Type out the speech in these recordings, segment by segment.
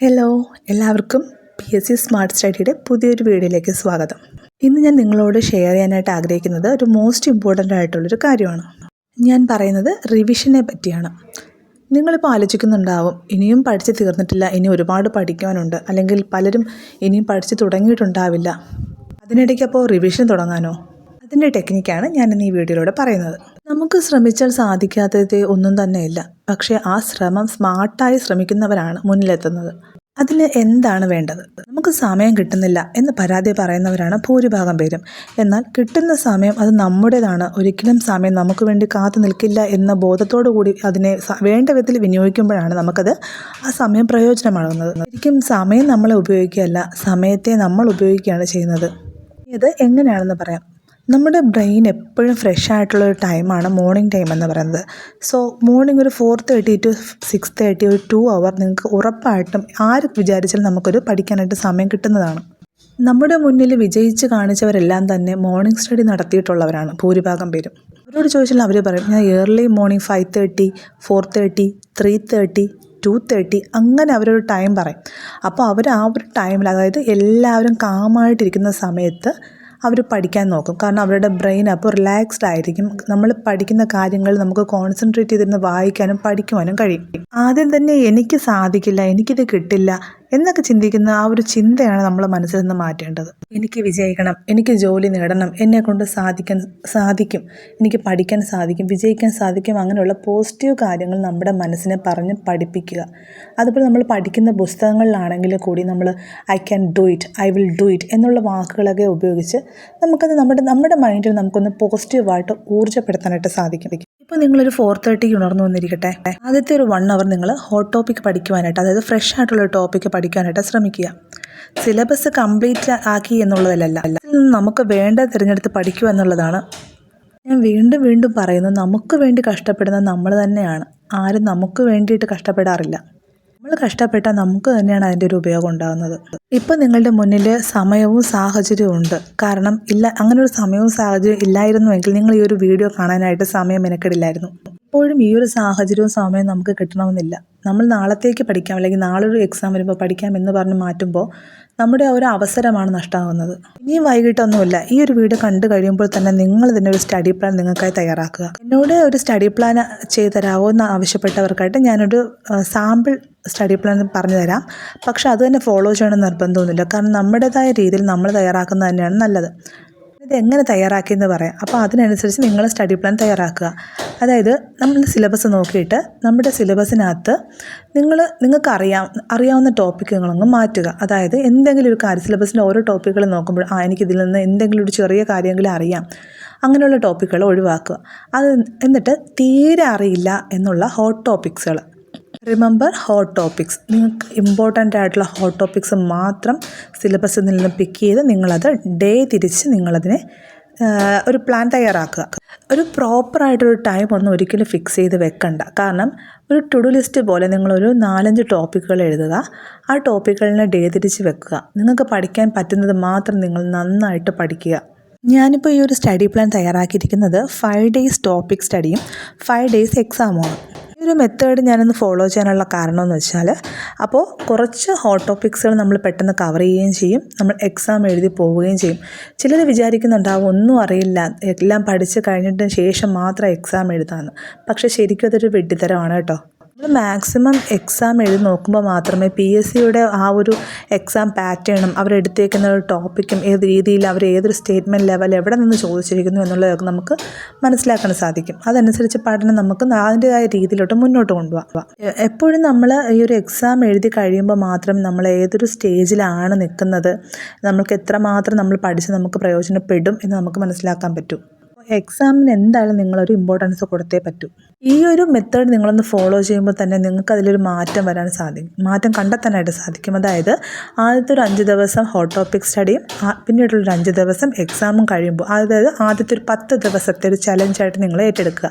Hello എല്ലാവർക്കും P S C smart സ്റ്റഡിയുടെ പുതിയൊരു വീഡിയോയിലേക്ക് സ്വാഗതം. ഇന്ന് ഞാൻ നിങ്ങളോട് ഷെയർ ചെയ്യാനായിട്ട് ആഗ്രഹിക്കുന്നത് ഒരു മോസ്റ്റ് ഇമ്പോർട്ടന്റ് ആയിട്ടുള്ളൊരു കാര്യമാണ്. ഞാൻ പറയുന്നത് റിവിഷനെ പറ്റിയാണ്. നിങ്ങളിപ്പോൾ ആലോചിക്കുന്നുണ്ടാവും ഇനിയും പഠിച്ച് തീർന്നിട്ടില്ല ഇനി ഒരുപാട് പഠിക്കാനുണ്ട് അല്ലെങ്കിൽ പലരും ഇനിയും പഠിച്ച് തുടങ്ങിയിട്ടുണ്ടാവില്ല. അതിനിടയ്ക്ക് അപ്പോൾ റിവിഷൻ തുടങ്ങാനോ? അതിന്റെ ടെക്നിക്കാണ് ഞാൻ ഇന്ന് ഈ വീഡിയോയിലൂടെ പറയുന്നത്. നമുക്ക് ശ്രമിച്ചാൽ സാധിക്കാത്തത് ഒന്നും തന്നെയില്ല. പക്ഷേ ആ ശ്രമം സ്മാർട്ടായി ശ്രമിക്കുന്നവരാണ് മുന്നിലെത്തുന്നത്. അതിന് എന്താണ് വേണ്ടത്? നമുക്ക് സമയം കിട്ടുന്നില്ല എന്ന് പരാതി പറയുന്നവരാണ് ഭൂരിഭാഗം പേരും. എന്നാൽ കിട്ടുന്ന സമയം അത് നമ്മുടേതാണ്. ഒരിക്കലും സമയം നമുക്ക് വേണ്ടി കാത്തു നിൽക്കില്ല എന്ന ബോധത്തോടു കൂടി അതിനെ വേണ്ട വിധത്തിൽ വിനിയോഗിക്കുമ്പോഴാണ് നമുക്കത് ആ സമയം പ്രയോജനമാകുന്നത്. ശരിക്കും സമയം നമ്മളെ ഉപയോഗിക്കുകയല്ല സമയത്തെ നമ്മൾ ഉപയോഗിക്കുകയാണ് ചെയ്യുന്നത്. ഇത് എങ്ങനെയാണെന്ന് പറയാം. നമ്മുടെ ബ്രെയിൻ എപ്പോഴും ഫ്രഷ് ആയിട്ടുള്ള ഒരു ടൈമാണ് മോർണിംഗ് ടൈം എന്ന് പറയുന്നത്. സോ മോർണിംഗ് ഒരു four thirty to six thirty ഒരു ടു അവർ നിങ്ങൾക്ക് ഉറപ്പായിട്ടും ആര് വിചാരിച്ചാലും നമുക്കൊരു പഠിക്കാനായിട്ട് സമയം കിട്ടുന്നതാണ്. നമ്മുടെ മുന്നിൽ വിജയിച്ച് കാണിച്ചവരെല്ലാം തന്നെ മോർണിംഗ് സ്റ്റഡി നടത്തിയിട്ടുള്ളവരാണ് ഭൂരിഭാഗം പേരും. അവരോട് ചോദിച്ചാൽ അവർ പറയും ഞാൻ early morning five thirty four thirty three thirty two thirty അങ്ങനെ അവരൊരു ടൈം പറയും. അപ്പോൾ അവർ ആ ഒരു ടൈമിൽ അതായത് എല്ലാവരും കാമായിട്ടിരിക്കുന്ന സമയത്ത് അവർ പഠിക്കാൻ നോക്കും. കാരണം അവരുടെ ബ്രെയിൻ അപ്പോൾ റിലാക്സ്ഡ് ആയിരിക്കും. നമ്മൾ പഠിക്കുന്ന കാര്യങ്ങൾ നമുക്ക് കോൺസെൻട്രേറ്റ് ചെയ്തിരുന്ന് വായിക്കാനും പഠിക്കുവാനും കഴിയും. ആദ്യം തന്നെ എനിക്ക് സാധിക്കില്ല എനിക്കിത് കിട്ടില്ല. എന്നൊക്കെ ചിന്തിക്കുന്ന ആ ഒരു ചിന്തയാണ് നമ്മൾ മനസ്സിൽ നിന്ന് മാറ്റേണ്ടത്. എനിക്ക് വിജയിക്കണം എനിക്ക് ജോലി നേടണം എന്നെ കൊണ്ട് സാധിക്കാൻ സാധിക്കും എനിക്ക് പഠിക്കാൻ സാധിക്കും വിജയിക്കാൻ സാധിക്കും അങ്ങനെയുള്ള പോസിറ്റീവ് കാര്യങ്ങൾ നമ്മുടെ മനസ്സിനെ പറഞ്ഞ് പഠിപ്പിക്കുക. അതുപോലെ നമ്മൾ പഠിക്കുന്ന പുസ്തകങ്ങളിലാണെങ്കിൽ കൂടി നമ്മൾ I can do it I will do it എന്നുള്ള വാക്കുകളൊക്കെ ഉപയോഗിച്ച് നമുക്കത് നമ്മുടെ നമ്മുടെ മൈൻഡിൽ നമുക്കൊന്ന് പോസിറ്റീവായിട്ട് ഊർജപ്പെടുത്താനായിട്ട് സാധിക്കും. ഇപ്പോൾ നിങ്ങളൊരു ഫോർ തേർട്ടിക്ക് ഉണർന്നു വന്നിരിക്കട്ടെ. ആദ്യത്തെ ഒരു വൺ അവർ നിങ്ങൾ ഹോട്ട് ടോപ്പിക് പഠിക്കുവാനായിട്ട് അതായത് ഫ്രഷ് ആയിട്ടുള്ള ഒരു ടോപ്പിക്ക് പഠിക്കാനായിട്ട് ശ്രമിക്കുക. സിലബസ് കംപ്ലീറ്റ് ആക്കി എന്നുള്ളതല്ല നമുക്ക് വേണ്ട തിരഞ്ഞെടുത്ത് പഠിക്കുക എന്നുള്ളതാണ്. ഞാൻ വീണ്ടും വീണ്ടും പറയുന്നു നമുക്ക് വേണ്ടി കഷ്ടപ്പെടുന്നത് നമ്മൾ തന്നെയാണ്. ആരും നമുക്ക് വേണ്ടിയിട്ട് കഷ്ടപ്പെടാറില്ല. നമ്മൾ കഷ്ടപ്പെട്ടാൽ നമുക്ക് തന്നെയാണ് അതിന്റെ ഒരു ഉപയോഗം ഉണ്ടാകുന്നത്. ഇപ്പം നിങ്ങളുടെ മുന്നിൽ സമയവും സാഹചര്യവും ഉണ്ട്. കാരണം ഇല്ല അങ്ങനെ ഒരു സമയവും സാഹചര്യവും ഇല്ലായിരുന്നുവെങ്കിൽ നിങ്ങൾ ഈ ഒരു വീഡിയോ കാണാനായിട്ട് സമയം മെനക്കെടില്ലായിരുന്നു. ഇപ്പോഴും ഈ ഒരു സാഹചര്യവും സമയവും നമുക്ക് കിട്ടണമെന്നില്ല. നമ്മൾ നാളത്തേക്ക് പഠിക്കാം അല്ലെങ്കിൽ നാളെ ഒരു എക്സാം വരുമ്പോൾ പഠിക്കാം എന്ന് പറഞ്ഞ് മാറ്റുമ്പോൾ നമ്മുടെ ആ ഒരു അവസരമാണ് നഷ്ടമാകുന്നത് ഇനിയും വൈകിട്ടൊന്നുമില്ല. ഈ ഒരു വീട് കണ്ടു കഴിയുമ്പോൾ തന്നെ നിങ്ങൾ ഇതിന്റെ ഒരു സ്റ്റഡി പ്ലാൻ നിങ്ങൾക്കായി തയ്യാറാക്കുക. എന്നോട് ഒരു സ്റ്റഡി പ്ലാൻ ചെയ്തു തരാമോ എന്ന് ആവശ്യപ്പെട്ടവർക്കായിട്ട് ഞാനൊരു സാമ്പിൾ സ്റ്റഡി പ്ലാൻ പറഞ്ഞു തരാം പക്ഷെ അത് തന്നെ ഫോളോ ചെയ്യണമെന്ന് നിർബന്ധമൊന്നുമില്ല. കാരണം നമ്മുടേതായ രീതിയിൽ നമ്മൾ തയ്യാറാക്കുന്നത് തന്നെയാണ് നല്ലത്. ഇത് എങ്ങനെ തയ്യാറാക്കിയെന്ന് പറയാം. അപ്പോൾ അതിനനുസരിച്ച് നിങ്ങൾ സ്റ്റഡി പ്ലാൻ തയ്യാറാക്കുക. അതായത് നമ്മൾ സിലബസ് നോക്കിയിട്ട് നമ്മുടെ സിലബസിനകത്ത് നിങ്ങൾ നിങ്ങൾക്ക് അറിയാം അറിയാവുന്ന ടോപ്പിക്കുകളൊന്നും മാറ്റുക. അതായത് എന്തെങ്കിലും ഒരു കാര്യം സിലബസിന്റെ ഓരോ ടോപ്പിക്കുകൾ നോക്കുമ്പോൾ ആ എനിക്കിതിൽ നിന്ന് എന്തെങ്കിലും ഒരു ചെറിയ കാര്യമെങ്കിലും അറിയാം. അങ്ങനെയുള്ള ടോപ്പിക്കുകൾ ഒഴിവാക്കുക. അത് എന്നിട്ട് തീരെ അറിയില്ല എന്നുള്ള ഹോട്ട് ടോപ്പിക്സുകൾ റിമെമ്പർ ഹോട്ട് ടോപ്പിക്സ് നിങ്ങൾക്ക് ഇമ്പോർട്ടന്റ് ആയിട്ടുള്ള ഹോട്ട് ടോപ്പിക്സ് മാത്രം സിലബസിൽ നിന്ന് പിക്ക് ചെയ്ത് നിങ്ങളത് ഡേ തിരിച്ച് നിങ്ങളതിനെ ഒരു പ്ലാൻ തയ്യാറാക്കുക. ഒരു പ്രോപ്പറായിട്ടൊരു ടൈം ഒന്നും ഒരിക്കലും ഫിക്സ് ചെയ്ത് വെക്കണ്ട. കാരണം ഒരു ടുഡു ലിസ്റ്റ് പോലെ നിങ്ങളൊരു നാലഞ്ച് ടോപ്പിക്കുകൾ എഴുതുക. ആ ടോപ്പിക്കുകളിനെ ഡേ തിരിച്ച് വെക്കുക. നിങ്ങൾക്ക് പഠിക്കാൻ പറ്റുന്നത് മാത്രം നിങ്ങൾ നന്നായിട്ട് പഠിക്കുക. ഞാനിപ്പോൾ ഈ ഒരു സ്റ്റഡി പ്ലാൻ തയ്യാറാക്കിയിരിക്കുന്നത് ഫൈവ് ഡേയ്സ് ടോപ്പിക് സ്റ്റഡിയും ഫൈവ് ഡേയ്സ് എക്സാമുമാണ് ഒരു മെത്തേഡ് ഞാനൊന്ന് ഫോളോ ചെയ്യാനുള്ള കാരണം എന്ന് വെച്ചാൽ അപ്പോൾ കുറച്ച് ഹോട്ട് ടോപ്പിക്സുകൾ നമ്മൾ പെട്ടെന്ന് കവർ ചെയ്യുകയും ചെയ്യും നമ്മൾ എക്സാം എഴുതി പോവുകയും ചെയ്യും. ചിലർ വിചാരിക്കുന്നുണ്ടാവും ഒന്നും അറിയില്ല എല്ലാം പഠിച്ച് കഴിഞ്ഞിട്ട് ശേഷം മാത്രം എക്സാം എഴുതാമെന്ന് പക്ഷേ ശരിക്കും അതൊരു വെട്ടിത്തരമാണ് കേട്ടോ. നമ്മൾ മാക്സിമം എക്സാം എഴുതി നോക്കുമ്പോൾ മാത്രമേ പി എസ് സിയുടെ ആ ഒരു എക്സാം പാറ്റേണും അവരെടുത്തേക്കുന്ന ഒരു ടോപ്പിക്കും ഏത് രീതിയിൽ അവർ ഏതൊരു സ്റ്റേറ്റ്മെന്റ് ലെവൽ എവിടെ നിന്ന് ചോദിച്ചിരിക്കുന്നു എന്നുള്ളതൊക്കെ നമുക്ക് മനസ്സിലാക്കാൻ സാധിക്കും. അതനുസരിച്ച് പഠനം നമുക്ക് അതിന്റെതായ രീതിയിലോട്ട് മുന്നോട്ട് കൊണ്ടുപോകാം എപ്പോഴും നമ്മൾ ഈ ഒരു എക്സാം എഴുതി കഴിയുമ്പോൾ മാത്രം നമ്മൾ ഏതൊരു സ്റ്റേജിലാണ് നിൽക്കുന്നത് നമ്മൾക്ക് എത്രമാത്രം നമ്മൾ പഠിച്ച് നമുക്ക് പ്രയോജനപ്പെടും എന്ന് നമുക്ക് മനസ്സിലാക്കാൻ പറ്റും. എക്സാമിന് എന്തായാലും നിങ്ങളൊരു ഇമ്പോർട്ടൻസ് കൊടുത്തേ പറ്റൂ. ഈ ഒരു മെത്തേഡ് നിങ്ങളൊന്ന് ഫോളോ ചെയ്യുമ്പോൾ തന്നെ നിങ്ങൾക്ക് അതിലൊരു മാറ്റം വരാൻ സാധിക്കും. മാറ്റം കണ്ടെത്താനായിട്ട് സാധിക്കും. അതായത് ആദ്യത്തെ ഒരു അഞ്ച് ദിവസം ഹോട്ട് ടോപ്പിക് സ്റ്റഡിയും പിന്നീടുള്ളൊരു അഞ്ച് ദിവസം എക്സാമും കഴിയുമ്പോൾ അതായത് ആദ്യത്തെ ഒരു പത്ത് ദിവസത്തെ ഒരു ചലഞ്ചായിട്ട് നിങ്ങൾ ഏറ്റെടുക്കുക.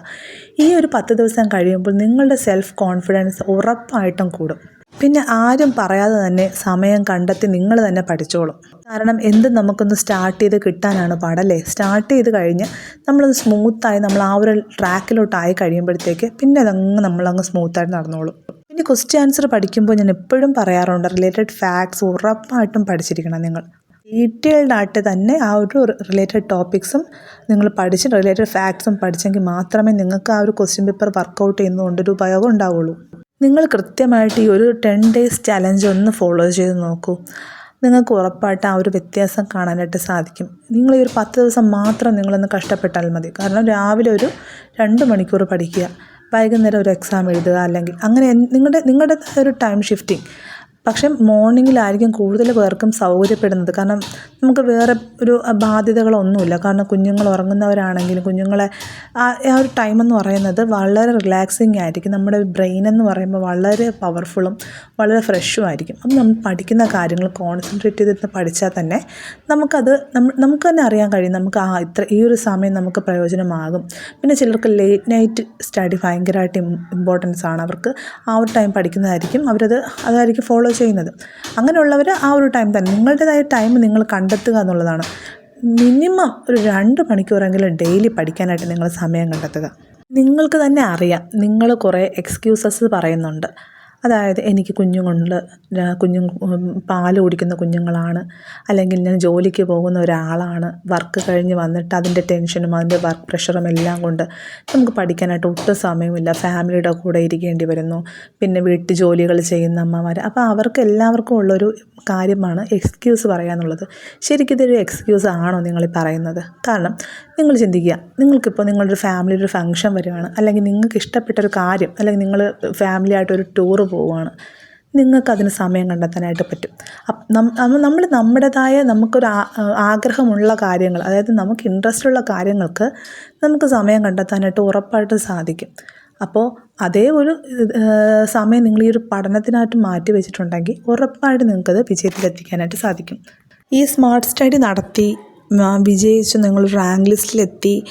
ഈ ഒരു പത്ത് ദിവസം കഴിയുമ്പോൾ നിങ്ങളുടെ സെൽഫ് കോൺഫിഡൻസ് ഉറപ്പായിട്ടും കൂടും. പിന്നെ ആരും പറയാതെ തന്നെ സമയം കണ്ടെത്തി നിങ്ങൾ തന്നെ പഠിച്ചോളും. കാരണം എന്ത് നമുക്കൊന്ന് സ്റ്റാർട്ട് ചെയ്ത് കിട്ടാനാണ് പാടല്ലേ? സ്റ്റാർട്ട് ചെയ്ത് കഴിഞ്ഞ് നമ്മളത് സ്മൂത്തായി നമ്മൾ ആ ഒരു ട്രാക്കിലോട്ടായി കഴിയുമ്പോഴത്തേക്ക് പിന്നെ അതങ്ങ് നമ്മളങ്ങ് സ്മൂത്തായിട്ട് നടന്നോളും. പിന്നെ ക്വസ്റ്റ്യൻ ആൻസർ പഠിക്കുമ്പോൾ ഞാൻ എപ്പോഴും പറയാറുണ്ട് റിലേറ്റഡ് ഫാക്ട്സ് ഉറപ്പായിട്ടും പഠിച്ചിരിക്കണം നിങ്ങൾ. ഡീറ്റെയിൽഡ് ആയിട്ട് തന്നെ ആ ഒരു റിലേറ്റഡ് ടോപ്പിക്സും നിങ്ങൾ പഠിച്ച് റിലേറ്റഡ് ഫാക്ട്സും പഠിച്ചെങ്കിൽ മാത്രമേ നിങ്ങൾക്ക് ആ ഒരു ക്വസ്റ്റ്യൻ പേപ്പർ വർക്കൗട്ട് ചെയ്യുന്നതുകൊണ്ട് ഒരു ഉപയോഗം ഉണ്ടാവുള്ളൂ. നിങ്ങൾ കൃത്യമായിട്ട് ഈ ഒരു ടെൻ ഡേയ്സ് ചലഞ്ച് ഒന്ന് ഫോളോ ചെയ്ത് നോക്കൂ. നിങ്ങൾക്ക് ഉറപ്പായിട്ട് ആ ഒരു വ്യത്യാസം കാണാനായിട്ട് സാധിക്കും. നിങ്ങൾ ഈ ഒരു പത്ത് ദിവസം മാത്രം നിങ്ങളൊന്ന് കഷ്ടപ്പെട്ടാൽ മതി. കാരണം രാവിലെ ഒരു രണ്ട് മണിക്കൂർ പഠിക്കുക വൈകുന്നേരം ഒരു എക്സാം എഴുതുക അല്ലെങ്കിൽ അങ്ങനെ നിങ്ങളുടെ നിങ്ങളുടെ ഒരു ടൈം ഷിഫ്റ്റിംഗ് പക്ഷേ മോർണിംഗിലായിരിക്കും കൂടുതൽ പേർക്കും സൗകര്യപ്പെടുന്നത്. കാരണം നമുക്ക് വേറെ ഒരു ബാധ്യതകളൊന്നുമില്ല. കാരണം കുഞ്ഞുങ്ങൾ ഉറങ്ങുന്നവരാണെങ്കിലും കുഞ്ഞുങ്ങളെ ആ ഒരു ടൈം എന്ന് പറയുന്നത് വളരെ റിലാക്സിങ് ആയിരിക്കും. നമ്മുടെ ബ്രെയിൻ എന്ന് പറയുമ്പോൾ വളരെ പവർഫുള്ളും വളരെ ഫ്രഷും ആയിരിക്കും. അപ്പം നമ്മൾ പഠിക്കുന്ന കാര്യങ്ങൾ കോൺസെൻട്രേറ്റ് ചെയ്തിരുന്ന് പഠിച്ചാൽ തന്നെ നമുക്കത് നമുക്ക് തന്നെ അറിയാൻ കഴിയും. നമുക്ക് ആ ഇത്ര ഈ ഒരു സമയം നമുക്ക് പ്രയോജനമാകും. പിന്നെ ചിലർക്ക് ലേറ്റ് നൈറ്റ് സ്റ്റഡി ഭയങ്കരമായിട്ട് ഇമ്പോർട്ടൻസ് ആണ്. അവർക്ക് ആ ഒരു ടൈം പഠിക്കുന്നതായിരിക്കും. അവരത് അതായിരിക്കും ഫോളോ ചെയ്യുന്നത്. അങ്ങനെയുള്ളവർ ആ ഒരു ടൈം തന്നെ. നിങ്ങളുടേതായ ടൈം നിങ്ങൾ കണ്ടെത്തുക എന്നുള്ളതാണ്. മിനിമം ഒരു രണ്ട് മണിക്കൂറെങ്കിലും ഡെയിലി പഠിക്കാനായിട്ട് നിങ്ങൾ സമയം കണ്ടെത്തുക. നിങ്ങൾക്ക് തന്നെ അറിയാം. നിങ്ങൾ കുറേ എക്സ്ക്യൂസസ് പറയുന്നുണ്ട്. അതായത് എനിക്ക് കുഞ്ഞുങ്ങളുണ്ട് കുഞ്ഞു പാൽ കുടിക്കുന്ന കുഞ്ഞുങ്ങളാണ്. അല്ലെങ്കിൽ ഞാൻ ജോലിക്ക് പോകുന്ന ഒരാളാണ്. വർക്ക് കഴിഞ്ഞ് വന്നിട്ട് അതിന്റെ ടെൻഷനും അതിന്റെ വർക്ക് പ്രഷറും എല്ലാം കൊണ്ട് നമുക്ക് പഠിക്കാനായിട്ട് ഒട്ടും സമയമില്ല. ഫാമിലിയുടെ കൂടെ ഇരിക്കേണ്ടി വരുന്നു. പിന്നെ വീട്ടു ജോലികൾ ചെയ്യുന്ന അമ്മമാർ അപ്പോൾ അവർക്ക് എല്ലാവർക്കും ഉള്ളൊരു കാര്യമാണ് എക്സ്ക്യൂസ് പറയുക എന്നുള്ളത് ശരിക്കും ഇതൊരു എക്സ്ക്യൂസ് ആണോ നിങ്ങൾ പറയുന്നത്? കാരണം നിങ്ങൾ ചിന്തിക്കുക നിങ്ങൾക്കിപ്പോൾ നിങ്ങളുടെ ഒരു ഒരു ഫംഗ്ഷൻ വരുവാണ് അല്ലെങ്കിൽ നിങ്ങൾക്ക് ഇഷ്ടപ്പെട്ട ഒരു കാര്യം അല്ലെങ്കിൽ നിങ്ങൾ ഫാമിലിയായിട്ടൊരു ടൂർ പോവുകയാണ് നിങ്ങൾക്കതിന് സമയം കണ്ടെത്താനായിട്ട് പറ്റും. നമ്മൾ നമ്മുടേതായ നമുക്കൊരു ആഗ്രഹമുള്ള കാര്യങ്ങൾ അതായത് നമുക്ക് ഇൻട്രസ്റ്റ് ഉള്ള കാര്യങ്ങൾക്ക് നമുക്ക് സമയം കണ്ടെത്താനായിട്ട് ഉറപ്പായിട്ട് സാധിക്കും. അപ്പോൾ അതേ ഒരു സമയം നിങ്ങൾ ഈ ഒരു പഠനത്തിനായിട്ട് മാറ്റി വെച്ചിട്ടുണ്ടെങ്കിൽ ഉറപ്പായിട്ട് നിങ്ങൾക്കത് വിജയത്തിലെത്തിക്കാനായിട്ട് സാധിക്കും. ഈ സ്മാർട്ട് സ്റ്റഡി നടത്തി വിജയിച്ചു നിങ്ങൾ റാങ്ക് ലിസ്റ്റിലെത്തി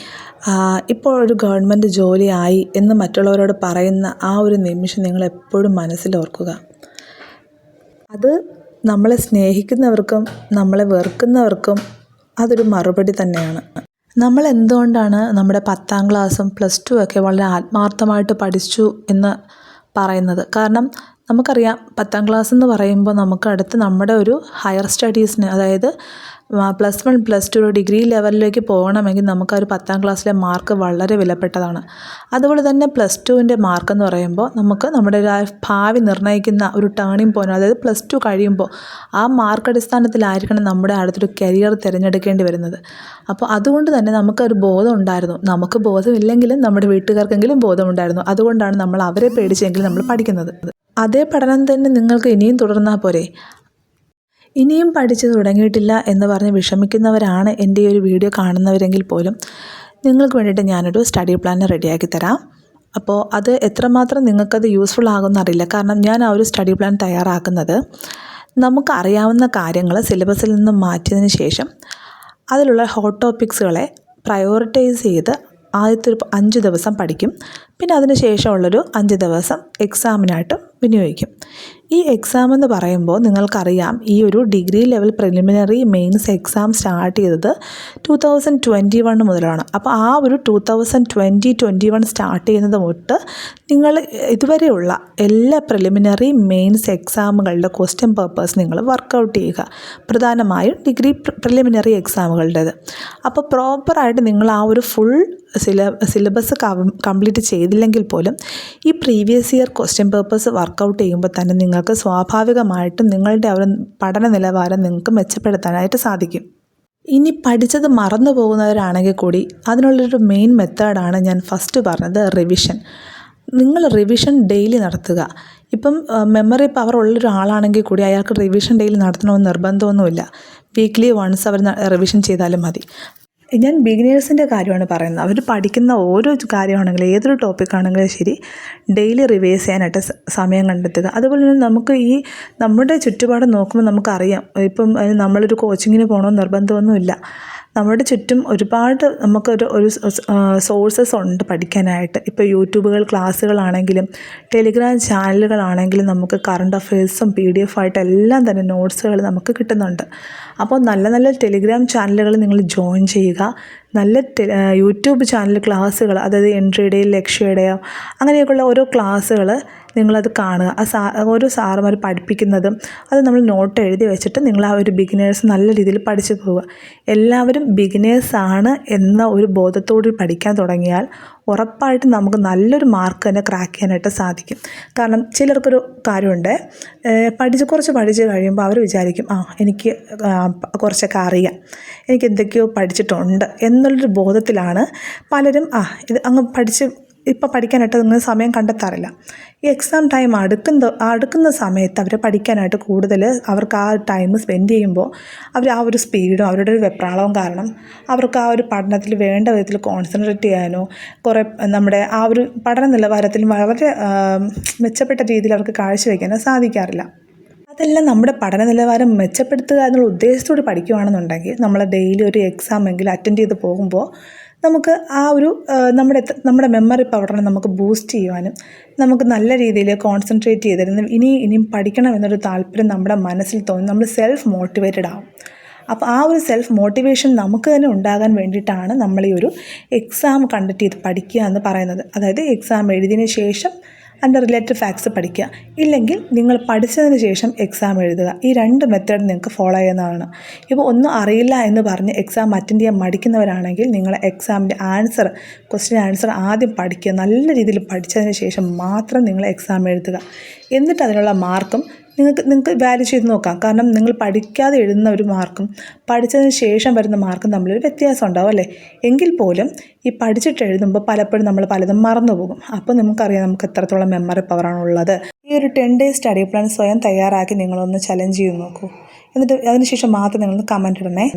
ഇപ്പോൾ ഒരു ഗവൺമെന്റ് ജോലിയായി എന്ന് മറ്റുള്ളവരോട് പറയുന്ന ആ ഒരു നിമിഷം നിങ്ങൾ എപ്പോഴും മനസ്സിലോർക്കുക അത് നമ്മളെ സ്നേഹിക്കുന്നവർക്കും നമ്മളെ വെറുക്കുന്നവർക്കും അതൊരു മറുപടി തന്നെയാണ്. നമ്മൾ എന്തുകൊണ്ടാണ് നമ്മുടെ പത്താം ക്ലാസ്സും പ്ലസ് ടു ഒക്കെ വളരെ ആത്മാർത്ഥമായിട്ട് പഠിച്ചു എന്ന് പറയുന്നത്? കാരണം നമുക്കറിയാം പത്താം ക്ലാസ് എന്ന് പറയുമ്പോൾ നമുക്ക് അടുത്ത് നമ്മുടെ ഒരു ഹയർ സ്റ്റഡീസിന് അതായത് plus one plus two degree ലെവലിലേക്ക് പോകണമെങ്കിൽ നമുക്ക് ഒരു പത്താം ക്ലാസ്സിലെ മാർക്ക് വളരെ വിലപ്പെട്ടതാണ്. അതുപോലെ തന്നെ പ്ലസ് ടുവിന്റെ മാർക്ക് എന്ന് പറയുമ്പോൾ നമുക്ക് നമ്മുടെ ഭാവി നിർണയിക്കുന്ന ഒരു ടേണിംഗ് പോയിന്റ് അതായത് പ്ലസ് ടു കഴിയുമ്പോൾ ആ മാർക്ക് അടിസ്ഥാനത്തിലായിരിക്കണം നമ്മുടെ അടുത്തൊരു കരിയർ തിരഞ്ഞെടുക്കേണ്ടി വരുന്നത്. അപ്പോൾ അതുകൊണ്ട് തന്നെ നമുക്കൊരു ബോധം ഉണ്ടായിരുന്നു. നമുക്ക് ബോധമില്ലെങ്കിലും നമ്മുടെ വീട്ടുകാർക്കെങ്കിലും ബോധമുണ്ടായിരുന്നു അതുകൊണ്ടാണ് നമ്മൾ അവരെ പേടിച്ചെങ്കിലും നമ്മൾ പഠിക്കുന്നത്. അതേ പഠനം തന്നെ നിങ്ങൾക്ക് ഇനിയും തുടർന്നാൽ പോരെ. ഇനിയും പഠിച്ചു തുടങ്ങിയിട്ടില്ല എന്ന് പറഞ്ഞ് വിഷമിക്കുന്നവരാണ് എന്റെ ഈ ഒരു വീഡിയോ കാണുന്നവരെങ്കിൽ പോലും. നിങ്ങൾക്ക് വേണ്ടിയിട്ട് ഞാനൊരു സ്റ്റഡി പ്ലാൻ റെഡിയാക്കി തരാം. അപ്പോൾ അത് എത്രമാത്രം നിങ്ങൾക്കത് യൂസ്ഫുൾ ആകുമെന്ന് അറിയില്ല. കാരണം ഞാൻ ആ ഒരു സ്റ്റഡി പ്ലാൻ തയ്യാറാക്കുന്നത് നമുക്ക് അറിയാവുന്ന കാര്യങ്ങൾ സിലബസിൽ നിന്ന് മാറ്റിയതിന് ശേഷം അതിലുള്ള ഹോട്ട് ടോപ്പിക്സുകളെ പ്രയോറിറ്റൈസ് ചെയ്ത് ആദ്യത്തെ ഒരു അഞ്ച് ദിവസം പഠിക്കും. പിന്നെ അതിന് ശേഷമുള്ളൊരു അഞ്ച് ദിവസം എക്സാമിനായിട്ടും വിനിയോഗിക്കും. ഈ എക്സാം എന്ന് പറയുമ്പോൾ നിങ്ങൾക്കറിയാം ഈ ഒരു degree level preliminary mains exam start ചെയ്തത് ടു തൗസൻഡ് ട്വന്റി വൺ മുതലാണ്. അപ്പോൾ ആ ഒരു two thousand twenty twenty one start ചെയ്യുന്നത് തൊട്ട് നിങ്ങൾ ഇതുവരെയുള്ള എല്ലാ പ്രിലിമിനറി മെയിൻസ് എക്സാമുകളുടെ ക്വസ്റ്റ്യൻ പേപ്പേഴ്സ് നിങ്ങൾ വർക്കൗട്ട് ചെയ്യുക. പ്രധാനമായും ഡിഗ്രി പ്രിലിമിനറി എക്സാമുകളുടേത് അപ്പോൾ പ്രോപ്പറായിട്ട് നിങ്ങൾ ആ ഒരു ഫുൾ സില സിലബസ് കംപ്ലീറ്റ് ചെയ്തില്ലെങ്കിൽ പോലും ഈ previous year question papers work out ചെയ്യുമ്പോൾ തന്നെ നിങ്ങൾക്ക് സ്വാഭാവികമായിട്ടും നിങ്ങളുടെ ഒരു പഠന നിലവാരം നിങ്ങൾക്ക് മെച്ചപ്പെടുത്താനായിട്ട് സാധിക്കും. ഇനി പഠിച്ചത് മറന്നു പോകുന്നവരാണെങ്കിൽ കൂടി അതിനുള്ളൊരു മെയിൻ മെത്തേഡാണ് ഞാൻ ഫസ്റ്റ് പറഞ്ഞത് റിവിഷൻ നിങ്ങൾ റിവിഷൻ ഡെയിലി നടത്തുക. ഇപ്പം മെമ്മറി പവർ ഉള്ള ഉള്ളൊരാളാണെങ്കിൽ കൂടി അയാൾക്ക് റിവിഷൻ ഡെയിലി നടത്തണമെന്ന് നിർബന്ധമൊന്നുമില്ല. വീക്ക്ലി വൺസ് അവർ റിവിഷൻ ചെയ്താലും മതി. ഞാൻ ബിഗിനേഴ്സിന്റെ കാര്യമാണ് പറയുന്നത്. അവർ പഠിക്കുന്ന ഓരോ കാര്യമാണെങ്കിലും ഏതൊരു ടോപ്പിക്കാണെങ്കിലും ശരി ഡെയിലി റിവൈസ് ചെയ്യാനായിട്ട് സമയം കണ്ടെത്തുക. അതുപോലെ തന്നെ നമുക്ക് ഈ നമ്മുടെ ചുറ്റുപാട് നോക്കുമ്പോൾ നമുക്കറിയാം. ഇപ്പം നമ്മളൊരു കോച്ചിങ്ങിന് പോകണമെന്ന് നിർബന്ധമൊന്നുമില്ല. നമ്മുടെ ചുറ്റും ഒരുപാട് നമുക്കൊരു ഒരു സോഴ്സസ് ഉണ്ട് പഠിക്കാനായിട്ട്. ഇപ്പോൾ യൂട്യൂബുകൾ ക്ലാസ്സുകളാണെങ്കിലും ടെലിഗ്രാം ചാനലുകളാണെങ്കിലും നമുക്ക് കറണ്ട് അഫയേഴ്സും പി ഡി എഫ് ആയിട്ട് എല്ലാം തന്നെ നോട്ട്സുകൾ നമുക്ക് കിട്ടുന്നുണ്ട്. അപ്പോൾ നല്ല നല്ല ടെലിഗ്രാം ചാനലുകൾ നിങ്ങൾ ജോയിൻ ചെയ്യുക. നല്ല യൂട്യൂബ് ചാനൽ ക്ലാസ്സുകൾ അതായത് എൻട്രിയുടെയോ ലക്ഷ്യയുടെയോ അങ്ങനെയൊക്കെയുള്ള ഓരോ ക്ലാസ്സുകൾ നിങ്ങളത് കാണുക. ആ സാ ഓരോ സാറുമാർ പഠിപ്പിക്കുന്നതും അത് നമ്മൾ നോട്ട് എഴുതി വെച്ചിട്ട് നിങ്ങൾ ആ ഒരു ബിഗിനേഴ്സ് നല്ല രീതിയിൽ പഠിച്ചു പോവുക. എല്ലാവരും ബിഗിനേഴ്സാണ് എന്ന ഒരു ബോധത്തോടെ പഠിക്കാൻ തുടങ്ങിയാൽ ഉറപ്പായിട്ടും നമുക്ക് നല്ലൊരു മാർക്ക് തന്നെ ക്രാക്ക് ചെയ്യാനായിട്ട് സാധിക്കും. കാരണം ചിലർക്കൊരു കാര്യമുണ്ട് പഠിച്ച് കുറച്ച് പഠിച്ച് കഴിയുമ്പോൾ അവർ വിചാരിക്കും ആ എനിക്ക് കുറച്ചൊക്കെ അറിയാം. എനിക്ക് എന്തൊക്കെയോ പഠിച്ചിട്ടുണ്ട് എന്നുള്ളൊരു ബോധത്തിലാണ് പലരും ആ ഇത് അങ്ങ് പഠിച്ച് ഇപ്പോൾ പഠിക്കാനായിട്ട് നിങ്ങൾ സമയം കണ്ടെത്താറില്ല. ഈ എക്സാം ടൈം അടുക്കുന്ന അടുക്കുന്ന സമയത്ത് അവർ പഠിക്കാനായിട്ട് കൂടുതൽ അവർക്ക് ആ ടൈം സ്പെൻഡ് ചെയ്യുമ്പോൾ അവർ ആ ഒരു സ്പീഡും അവരുടെ ഒരു വെപ്രാളവും കാരണം അവർക്ക് ആ ഒരു പഠനത്തിൽ വേണ്ട വിധത്തിൽ കോൺസെൻട്രേറ്റ് ചെയ്യാനോ കുറേ നമ്മുടെ ആ ഒരു പഠന നിലവാരത്തിൽ വളരെ മെച്ചപ്പെട്ട രീതിയിൽ അവർക്ക് കാഴ്ചവെക്കാനോ സാധിക്കാറില്ല. അതെല്ലാം നമ്മുടെ പഠന നിലവാരം മെച്ചപ്പെടുത്തുക എന്നുള്ള ഉദ്ദേശത്തോട് പഠിക്കുകയാണെന്നുണ്ടെങ്കിൽ നമ്മൾ ഡെയിലി ഒരു എക്സാം എങ്കിലും അറ്റൻഡ് ചെയ്ത് പോകുമ്പോൾ നമുക്ക് ആ ഒരു നമ്മുടെ നമ്മുടെ മെമ്മറി പവറിനെ നമുക്ക് ബൂസ്റ്റ് ചെയ്യുവാനും നമുക്ക് നല്ല രീതിയിൽ കോൺസെൻട്രേറ്റ് ചെയ്തിരുന്ന് ഇനി ഇനിയും പഠിക്കണം എന്നൊരു താല്പര്യം നമ്മുടെ മനസ്സിൽ തോന്നി. നമ്മൾ സെൽഫ് മോട്ടിവേറ്റഡ് ആവും. അപ്പോൾ ആ ഒരു സെൽഫ് മോട്ടിവേഷൻ നമുക്ക് തന്നെ ഉണ്ടാകാൻ വേണ്ടിയിട്ടാണ് നമ്മൾ ഈ ഒരു എക്സാം കണ്ടക്ട് ചെയ്ത് പഠിക്കുക എന്ന് പറയുന്നത്. അതായത് എക്സാം എഴുതിയതിന് ശേഷം അതിന്റെ റിലേറ്റഡ് ഫാക്ട്സ് പഠിക്കുക. ഇല്ലെങ്കിൽ നിങ്ങൾ പഠിച്ചതിന് ശേഷം എക്സാം എഴുതുക. ഈ രണ്ട് മെത്തേഡ് നിങ്ങൾക്ക് ഫോളോ ചെയ്യുന്നതാണ്. ഇപ്പോൾ ഒന്നും അറിയില്ല എന്ന് പറഞ്ഞ് എക്സാം അറ്റൻഡ് ചെയ്യാൻ മടിക്കുന്നവരാണെങ്കിൽ നിങ്ങൾ എക്സാമിന്റെ ആൻസർ ക്വസ്റ്റ്യൻ ആൻസർ ആദ്യം പഠിക്കുക. നല്ല രീതിയിൽ പഠിച്ചതിന് ശേഷം മാത്രം നിങ്ങൾ എക്സാം എഴുതുക. എന്നിട്ട് അതിനുള്ള മാർക്കും നിങ്ങൾക്ക് നിങ്ങൾക്ക് വാല്യൂ ചെയ്ത് നോക്കാം. കാരണം നിങ്ങൾ പഠിക്കാതെ എഴുതുന്ന ഒരു മാർക്കും പഠിച്ചതിന് ശേഷം വരുന്ന മാർക്കും തമ്മിലൊരു വ്യത്യാസം ഉണ്ടാവും അല്ലേ? എങ്കിൽ പോലും ഈ പഠിച്ചിട്ട് എഴുതുമ്പോൾ പലപ്പോഴും നമ്മൾ പലതും മറന്നു പോകും. അപ്പോൾ നമുക്കറിയാം നമുക്ക് എത്രത്തോളം മെമ്മറി പവറാണുള്ളത് ഈ ഒരു ടെൻ ഡേ സ്റ്റഡി പ്ലാൻ സ്വയം തയ്യാറാക്കി നിങ്ങളൊന്ന് ചലഞ്ച് ചെയ്ത് നോക്കൂ. എന്നിട്ട് അതിനുശേഷം മാത്രം നിങ്ങളൊന്ന് കമന്റ് ഇടണേ.